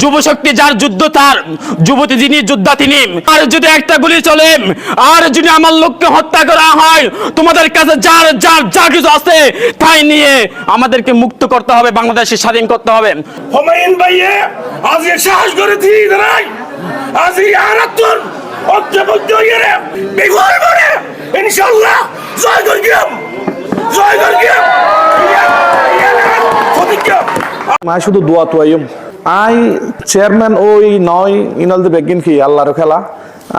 যুব শক্তি যার যুদ্ধ তার যুবতী যিনি যোদ্ধা তিনি আর যদি একটা গুলি চলে আর যদি আমার লোককে হত্যা করা হয় তোমাদের কাছে যার যার যা কিছু আছে তাই নিয়ে আমাদেরকে মুক্ত করতে হবে বাংলাদেশে স্বাধীন করতে হবে হুমায়ুন ভাইয়ে আজকে সাহস করে দিয়ে দাঁড়াই আজকে আরাত্তর অত্যবদ্ধ ইয়ে বেগুন করে ইনশাল্লাহ জয় করিয়াম জয় প্রতিজ্ঞা মাই শুধু দোয়া তোয়াইম আই চেয়ারম্যান ওই নয় ইনালদে বেগিন কি, আল্লাহর খেলা।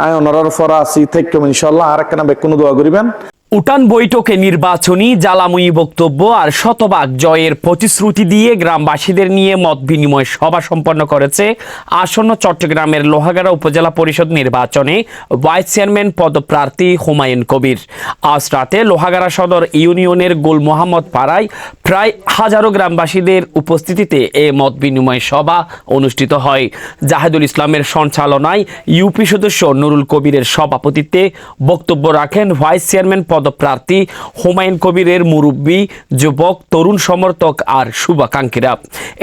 আই অনারার ফরা আছি থাকতাম ইনশাল্লাহ আর একখানা কোনো দোয়া করিবেন। উঠান বৈঠকে নির্বাচনী জ্বালাময়ী বক্তব্য আর শতভাগ জয়ের প্রতিশ্রুতি দিয়ে গ্রামবাসীদের নিয়ে মত বিনিময় সভা সম্পন্ন করেছে আসন্ন চট্টগ্রামের লোহাগাড়া উপজেলা পরিষদ নির্বাচনে ভাইস চেয়ারম্যান পদপ্রার্থী হুমায়ুন কবির। আজ রাতে লোহাগাড়া সদর ইউনিয়নের গোল মোহাম্মদ পাড়ায় প্রায় হাজারো গ্রামবাসীদের উপস্থিতিতে এ মত বিনিময় সভা অনুষ্ঠিত হয়। জাহেদুল ইসলামের সঞ্চালনায় ইউপি সদস্য নুরুল কবিরের সভাপতিত্বে বক্তব্য রাখেন ভাইস চেয়ারম্যান পদপ্রার্থী হুমায়ুন কবিরের মুরব্বী, যুবক, তরুণ সমর্থক আর শুভাকাঙ্ক্ষীরা।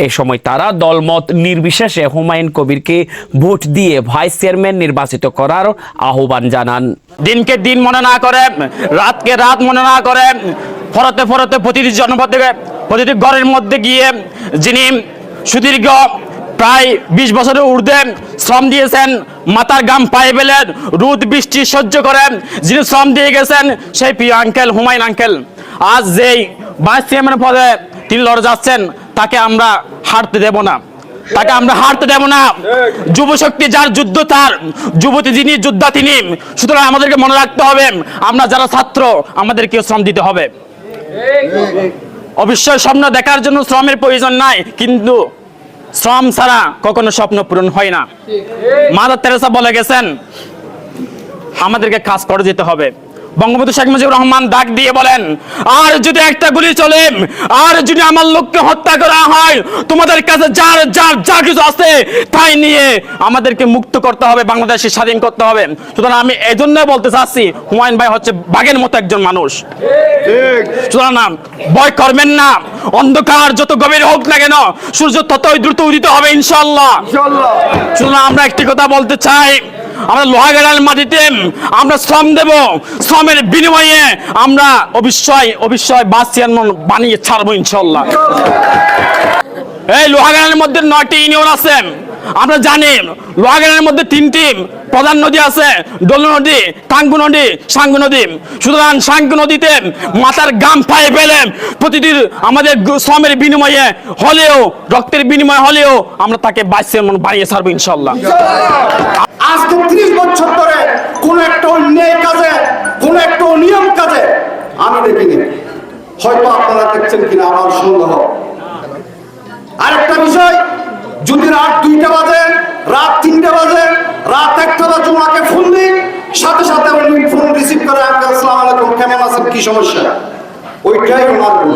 এ সময় তারা দলমত নির্বিশেষে হুমায়ুন কবিরকে ভোট দিয়ে ভাইস চেয়ারম্যান নির্বাচিত করার আহ্বান জানান। দিনকে দিন মনে না করে, রাতকে রাত মনে না করে, ফরতে ফরতে প্রতিটি জনপদে প্রতিটি ঘরের মধ্যে গিয়ে যিনি সুদীর্ঘ প্রায় বিশ বছরের ঊর্ধ্বে শ্রম দিয়েছেন, মাথার গাম পায়ে বেলেন রোদ, বৃষ্টি সহ্য করেন। যিনি শ্রম দিয়ে গেছেন, সেই প্রিয় আঙ্কেল হুমায়ুন আঙ্কেল আজ যেই ভাইস চেয়ারম্যান পদে তিনি লড়ে যাচ্ছেন, তাকে আমরা হারতে দেব না। তাকে আমরা হারতে দেব না। যুব শক্তি যার যুদ্ধ তার, যুবতী যিনি, যোদ্ধা তিনি। সুতরাং আমাদেরকে মনে রাখতে হবে, আমরা যারা ছাত্র আমাদেরকে শ্রম দিতে হবে। অবশ্যই স্বপ্ন দেখার জন্য শ্রমের প্রয়োজন নাই, কিন্তু শ্রম ছাড়া কখনো স্বপ্ন পূরণ হয় না। মাদার তেরেসা বলে গেছেন আমাদেরকে কাজ করে যেতে হবে। বঙ্গবন্ধু শেখ মুজিবুর রহমান ডাক দিয়ে বলেন আর যদি একটা গুলি চলে আর যদি আমার লোককে হত্যা করা হয় তোমাদের কাছে যার যার যা কিছু আছে তাই নিয়ে আমাদেরকে মুক্ত করতে হবে বাংলাদেশে স্বাধীন করতে হবে। সুতরাং আমি এই জন্য বলতে চাচ্ছি হুমায়ুন ভাই হচ্ছে বাঘের মতো একজন মানুষ। সুতরাং না ভয় করবেন না অন্ধকার যত গভীর হোক না কেন সূর্য ততই দ্রুত উদিত হবে ইনশাল্লাহ সুতরাং আমরা একটি কথা বলতে চাই আমরা লোহাগাড়ার মাটিতে আমরা শ্রম দেব। শ্রমের বিনিময়ে আমরা অবিশ্বয় অবিশ্বয় বাস চেয়ারম্যান বানিয়ে ছাড়বো ইনশাল্লাহ এই লোহাগাড়ার মধ্যে নয়টি ইউনিয়ন আছে। আমরা জানি লোহাগাড়ার মধ্যে তিনটি প্রধান নদী আছে ডলু নদী টাঙ্গু নদী, সাঙ্গু নদী। সুতরাং সাঙ্গু নদীতে মাথার গাম পায়ে ফেলে প্রতিটি আমাদের শ্রমের বিনিময়ে হলেও, রক্তের বিনিময়ে হলেও আমরা তাকে চেয়ারম্যান বানিয়ে ছাড়বো ইনশাল্লাহ আজকে ত্রিশ বছর ধরে কোন একটা অন্যায় কাজে, কোন একটা অনিয়ম কাজে আমি হয়তো আপনারা দেখছেন কিনা, আমার সন্দেহ। আরেকটা বিষয় যদি রাত দুইটা বাজে, রাত তিনটা বাজে, রাত একটা বাজে ওনাকে ফোন দিই, সাথে সাথে উনি ফোন রিসিভ করে আঙ্কেল আসসালাম আলাইকুম, কেমন আছেন? কি সমস্যা? ওইটাই ওনার ভুল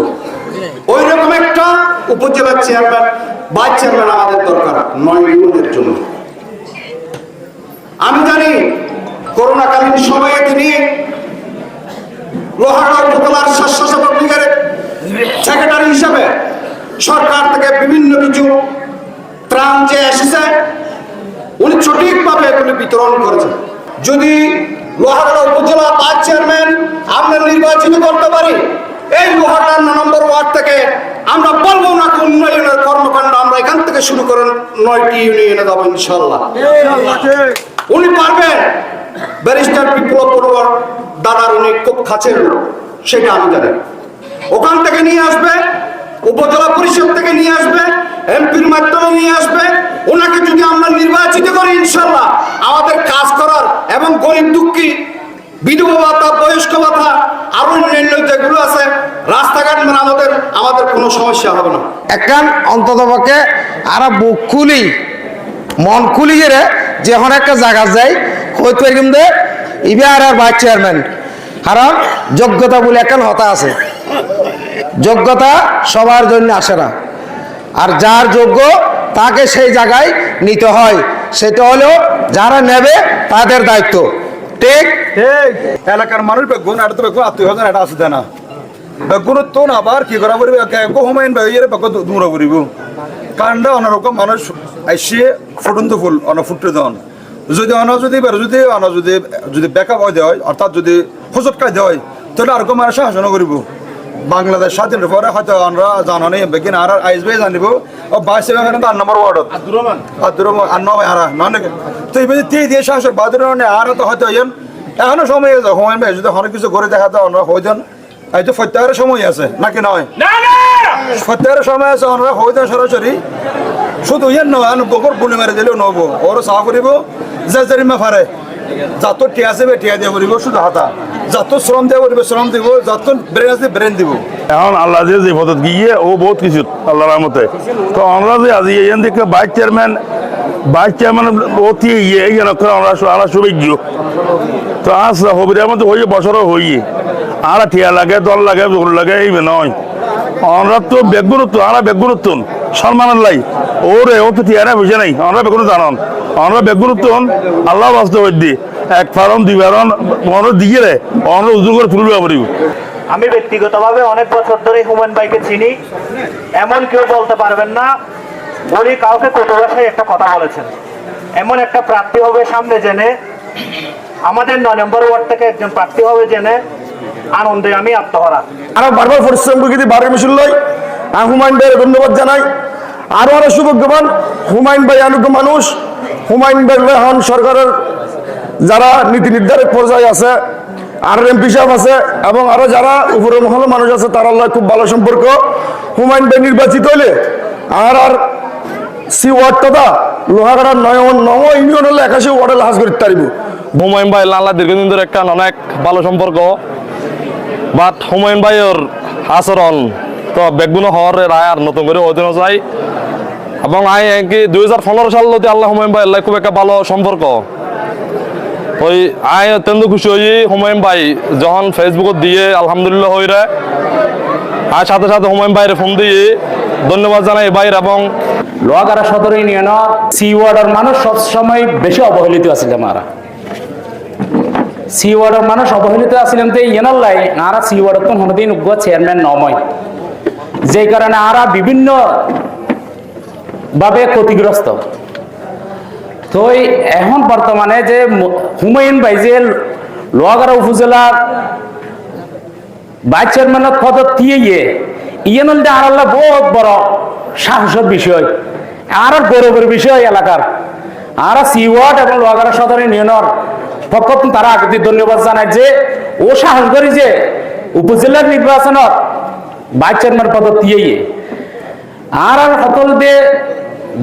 ওই রকম একটা উপজেলা চেয়ারম্যান ভাইস চেয়ারম্যান আমাদের দরকার, নয় ইউনিটের জন্য। আমি জানি, করোনাকালীন সময়ে তিনি লোহাগড়া উপজেলার স্বাস্থ্য পত্রিকার সেক্রেটারি হিসাবে সরকার থেকে বিভিন্ন কিছু এসেছে উনি সঠিকভাবে এগুলি বিতরণ করেছেন। যদি লোহাগড়া উপজেলা পাঁচ চেয়ারম্যান আমরা নির্বাচিত করতে পারি, এই লোহাগড়া নম্বর ওয়ার্ড থেকে আমরা বলব না উন্নয়নের কর্মকাণ্ড, আমরা এখান থেকে শুরু করে নয়টি ইউনিয়নে যাব ইনশাল্লাহ উনি পারবেন। ব্যারিস্টার বিপ্লব দাদার উনি খুব কাছের সেটা আমি জানি ওখান থেকে নিয়ে আসবে উপজেলা পরিষদ থেকে নিয়ে আসবে এমপির মাধ্যমে নিয়ে আসবে। ওনাকে যদি আমরা নির্বাচিত করি, ইনশাল্লাহ আমাদের কাজ করার এবং গরিব দুঃখী, বিধবা ভাতা, বয়স্ক ভাতা, আরও অন্যান্য যেগুলো আছে, রাস্তাঘাট মেরামতের আমাদের কোনো সমস্যা হবে না। একান অন্তত পক্ষে আর বুক খুলি, মন খুলি গেলে যে এখন একটা জায়গা যাই হইতে পারি কিন্তু ইবার আর ভাইস চেয়ারম্যান কারণ যোগ্যতা বলে এখন হতা আছে। যোগ্যতা সবার জন্য আসে না। আর যার যোগ্য তাকে সেই জায়গায় নিতে হয়। সেটা হলো যারা নেবে তাদের দায়িত্ব। ঠিক? এলাকার মানুষ বেগুন আত্মীয় এটা আছে না। বেগুন তো আবার কি করা পড়বে হুমায়ুন ভাই বেগুন দূর করিব। কারণটা অন্যরকম মানুষ আইসিয়ে ফুটন্ত ফুল, অন ফুটতে দেন যদি অন যদি যদি, অন যদি যদি ব্যাকআপ হয় দেয়, অর্থাৎ যদি হোজট কাজ হয়, তাহলে আর মানুষ শাসন করিব। বাংলাদেশ স্বাধীনের পরে হয়তো আমরা জানানি বেগিন আর আইস বাই জানিব। ও বাইশ এখানে তার নম্বর ওয়ার্ডত। আব্দুর রহমান। আব্দুর রহমান আর নয় আর নয় তো এই তে দিয়ে শাসক বাদুর রহমান আর তো হয়তো ইয়ান এখনও সময় আছে হুমায়ুন ভাই যদি অনেক কিছু করে দেখাতে আমরা হইতেন এই তো প্রত্যাহারের সময় আছে নাকি নয়? প্রত্যাহারের সময় আছে আমরা হইতেন সরাসরি। শুধু ইয়ান নয় বকর গুলি মেরে দিলেও নব ওর চাহ করিব। যে জরিমা ফারে। যত টিয়া আছে টিয়া দিয়ে করিব শুধু হাতা। যত শ্রম দিয়ে করিব শ্রম দিব, যত ব্রেন আছে ব্রেন দিব। এখন আল্লাহ যে যে পদত গিয়ে, ও বহুত কিছু, আল্লাহর রহমতে। তো আমরা যে আজি এখান থেকে ভাইস চেয়ারম্যান ভাইস চেয়ারম্যান অতি ইয়ে জন্য আমরা আমরা শুভেচ্ছ তো আজ হবিরের মধ্যে হইয়ে, বছরও হইয়ে। আর ঠিয়া লাগে, দল লাগে জোর লাগে এই নয়। আমরা তো বেগুরুত্ব আমরা বেগুরুত্ব সম্মান লাই। ওরে ও তো না বুঝে নাই। আমরা বেগুরুত্ব আনন আমরা বেগুরুত্ব আল্লাহ বাস্তব দি। এক ফারন দুই ফারন আমরা দিয়ে রে। আমরা উজু করে তুলবে পারিব আমি ব্যক্তিগতভাবে অনেক বছর ধরে হুমান ভাইকে চিনি। এমন কেউ বলতে পারবেন না। উনি কাউকে কত ভাষায় একটা কথা বলেছেন। এমন একটা প্রার্থী হবে সামনে জেনে আমাদের নয় নম্বর ওয়ার্ড থেকে একজন প্রার্থী হবে জেনে আনন্দে আমি আত্মহারা। আরও বারবার পরিশ্রম করে বারে মিশন লই আর হুমায়ুন ভাইয়ের ধন্যবাদ জানাই। আরও আরও সৌভাগ্যবান হুমায়ুন ভাই অনুজ্ঞ মানুষ। হুমায়ুন ভাই এখন সরকারের যারা নীতি নির্ধারক পর্যায়ে আছে, আর এমপি সাহেব আছে, এবং আরও যারা উপরে মহল মানুষ আছে, তার আল্লাহ খুব ভালো সম্পর্ক। হুমায়ুন ভাই নির্বাচিত হইলে আর আর সি ওয়ার্ড তথা লোহাগাড়ার নয় নয় ইউনিয়ন হলে একাশি ওয়ার্ডে লাহাজ করতে পারিব হুমায়ুন ভাই লাল্লা দীর্ঘদিন ধরে একটা অনেক ভালো সম্পর্ক। বাট হুমায়ুন ভাইয়ের আচরণ তো বেগুন হওয়ার রায় আর নতুন করে অধীন চাই এবং আই কি দুই হাজার পনেরো সালতে আল্লাহ হুমায়ুন ভাই, আল্লাহ খুব একটা ভালো সম্পর্ক। ওই আই অত্যন্ত খুশি হই হুমায়ুন ভাই, যখন ফেসবুকত দিয়ে আলহামদুলিল্লাহ হই রে, আর সাথে সাথে হুমায়ুন ভাইয়ের ফোন দিয়ে ধন্যবাদ জানাই ভাইয়ের এবং লোহাগাড়া সদর ইউনিয়ন সি ওয়ার্ডের মানুষ সবসময় বেশি অবহেলিত আছিল আমরা সি ওয়ার্ডের মানুষ অবহেলিত আছিলেন তো ইয়েনার লাই আরা সি ওয়ার্ডের তো হনদিন উগ্র চেয়ারম্যান নময় যেই কারণে আরা বিভিন্ন ভাবে ক্ষতিগ্রস্ত। তো এখন বর্তমানে যে হুমায়ুন ভাই যে উপজেলার ভাইস চেয়ারম্যানের পদ দিয়ে ইয়ে নলদে আর আল্লাহ বহুত বড় সাহসের বিষয়। আর গৌরবের বিষয় এলাকার। আর সি ওয়ার্ড এবং লোহাগাড়া সদর ইউনিয়নের পক্ষ তারা আগে ধন্যবাদ জানায় যে ও সাহস করি যে উপজেলার নির্বাচনত ভাইস চেয়ারম্যান পদ দিয়ে আর আর সকল দে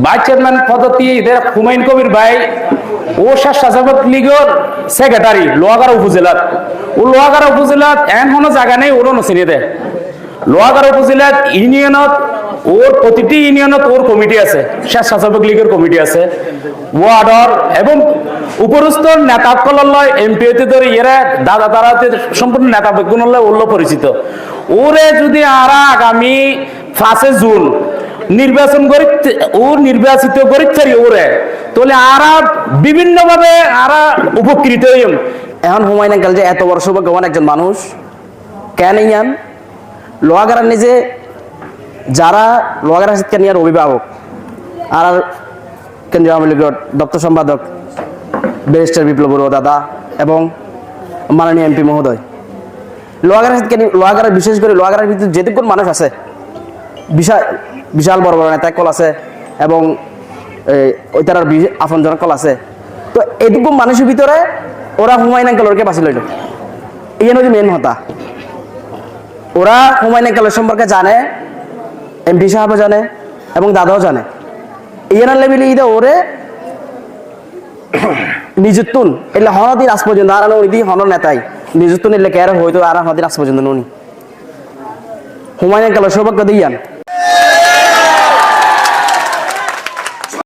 ভাইস চেয়ারম্যান পদ দিয়ে এদের হুমায়ুন কবির ভাই, ও সাজাবত লীগের সেক্রেটারি লোহাগাড়া উপজেলার। ও লোহাগাড়া উপজেলাত এন কোনো জায়গা নেই, ওরও নচিনি দে। লোহাগাড়া উপজেলাত ইউনিয়নত, ওর প্রতিটি ইউনিয়নত ওর কমিটি আছে, স্বেচ্ছাসেবক লীগের কমিটি আছে। ওয়ার্ডর এবং উপরস্থ নেতাসকললৈ এমপি হতে ধরে এরা দাদা তারা সম্পূর্ণ নেতা বেগুনলৈ উল্ল পরিচিত। ওরে যদি আরা আগামী পাঁচে জুন নির্বাচন করি, ও নির্বাচিত করি চারি ওরে, তাহলে আরা বিভিন্ন ভাবে আরা উপকৃত হইম। এখন হুমায়ুন আঙ্কেল যে এত বড় সৌভাগ্যবান একজন মানুষ। কেন ইয়ান? লোহাগাড়া নিজে, যারা লোহাগাড়া শিক্ষা নিয়ার অভিভাবক, আর কেন্দ্রীয় আওয়ামী লীগের দপ্তর সম্পাদক, ব্যারিস্টার বিপ্লব বড়ুয়া দাদা এবং মাননীয় এমপি মহোদয়। শিক্ষা লোহাগাড়া, বিশেষ করে লোহাগাড়ার ভিতরে যেটুকুন মানুষ আছে, বিশাল বিশাল বড় বড় নেতা কল আছে এবং এই ওইটার আপনজনক কল আছে। তো এটুকু মানুষের ভিতরে ওরা হুমায়ুন আঙ্কেলকে বাঁচি লইল। এই মেন হতা ওরা হুমায়ুন আঙ্কেলের সম্পর্কে জানে এমপি সাহেবও জানে এবং দাদাও জানে। ইয়ার লেভেলে ইদে ওরে নিযুক্তুন এলে হনদিন আজ পর্যন্ত, আর উনি হন নেতাই। নিযুক্তুন এলে কেয়ার হয়তো আর হনদিন আজ পর্যন্ত নুনি। হুমায়ুন আঙ্কেলের সৌভাগ্য দিয়ান।